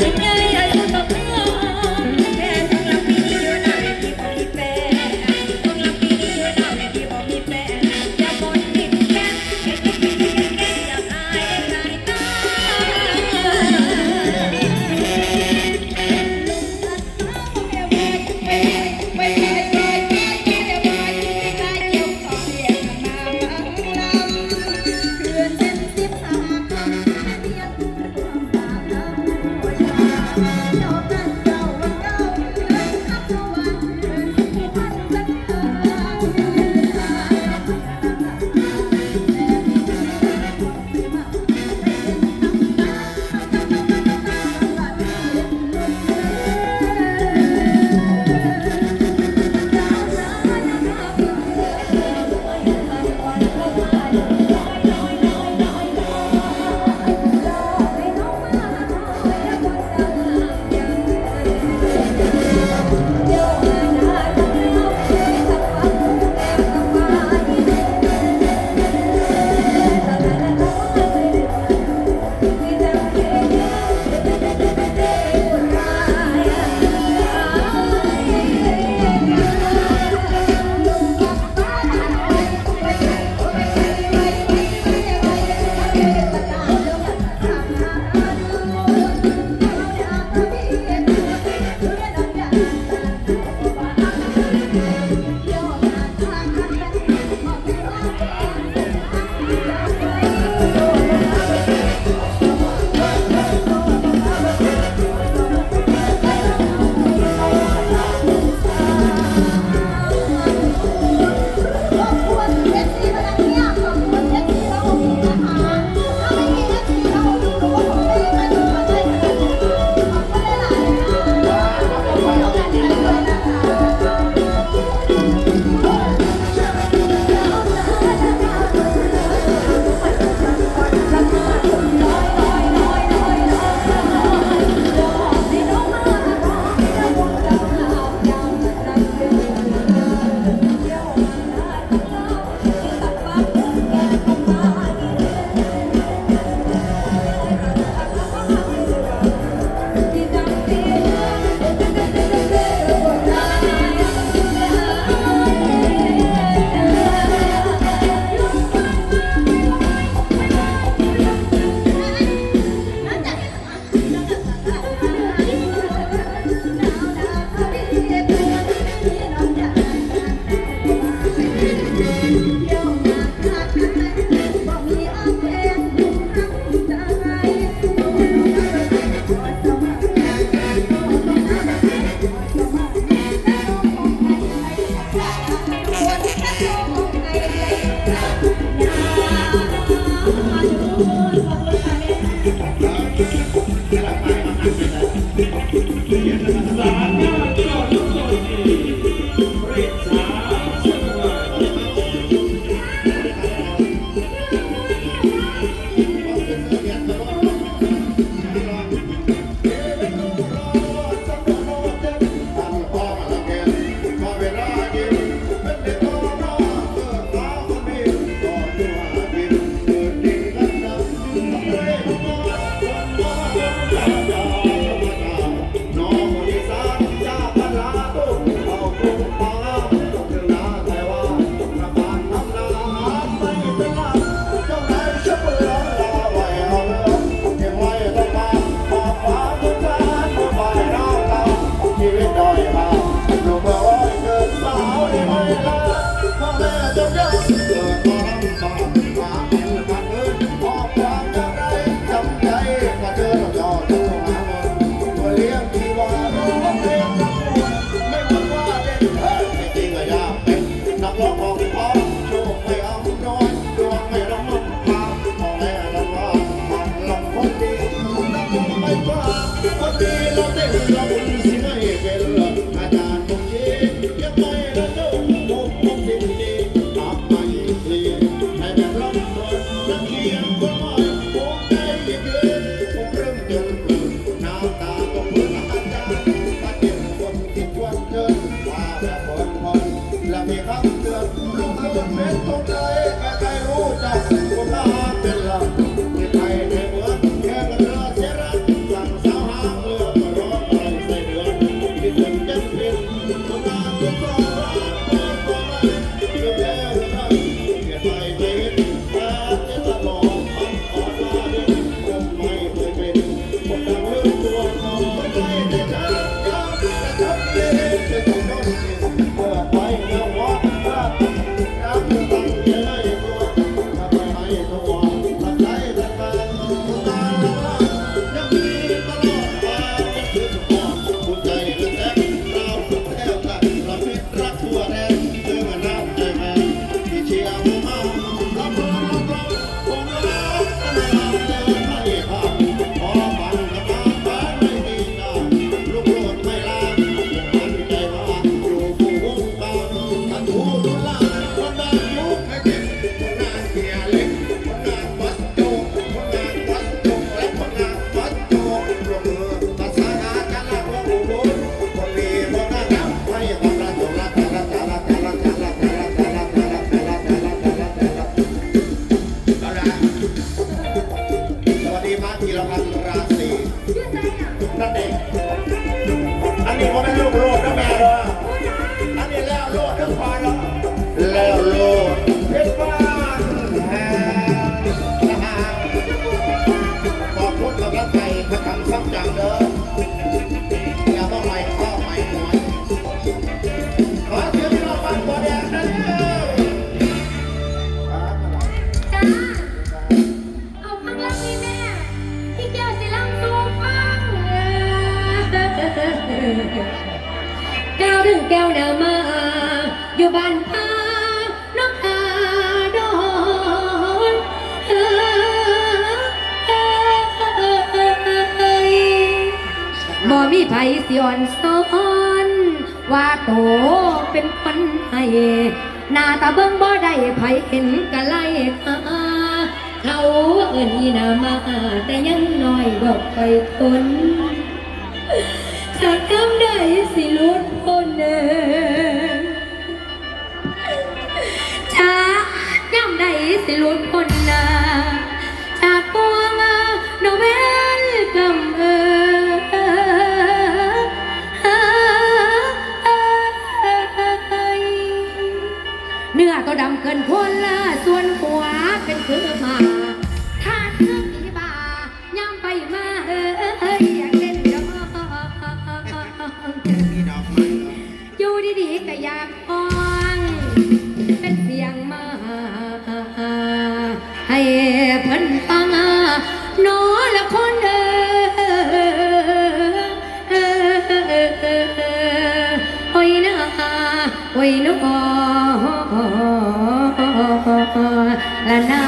ถึ น ละ พันราศีนั่นเองอันนี้ผมไม่ลูกโลดนะแม่เนาอันนี้แล้วโลดทั้พอแล้วแล้วโลดเป็นานแห่งขอบคุณสำหรับใจพระคำสัจจัง แก้วถึงแก้วนามา อยู่บ้านพาน้องอาดอนบ่มีไผสิอ่อนซ้อน ว่าโตเป็นคนให้หน้าตาเบิ่งบ่ได้ไผเห็นกะไล่ขาเขาเอิ้นอีนามาแต่ยังน้อยดอกไปทน จากกำใดสิลุดพ้นเอ่ยจาย่ำใดสิลุดพ้นนา อ้ยนอละนา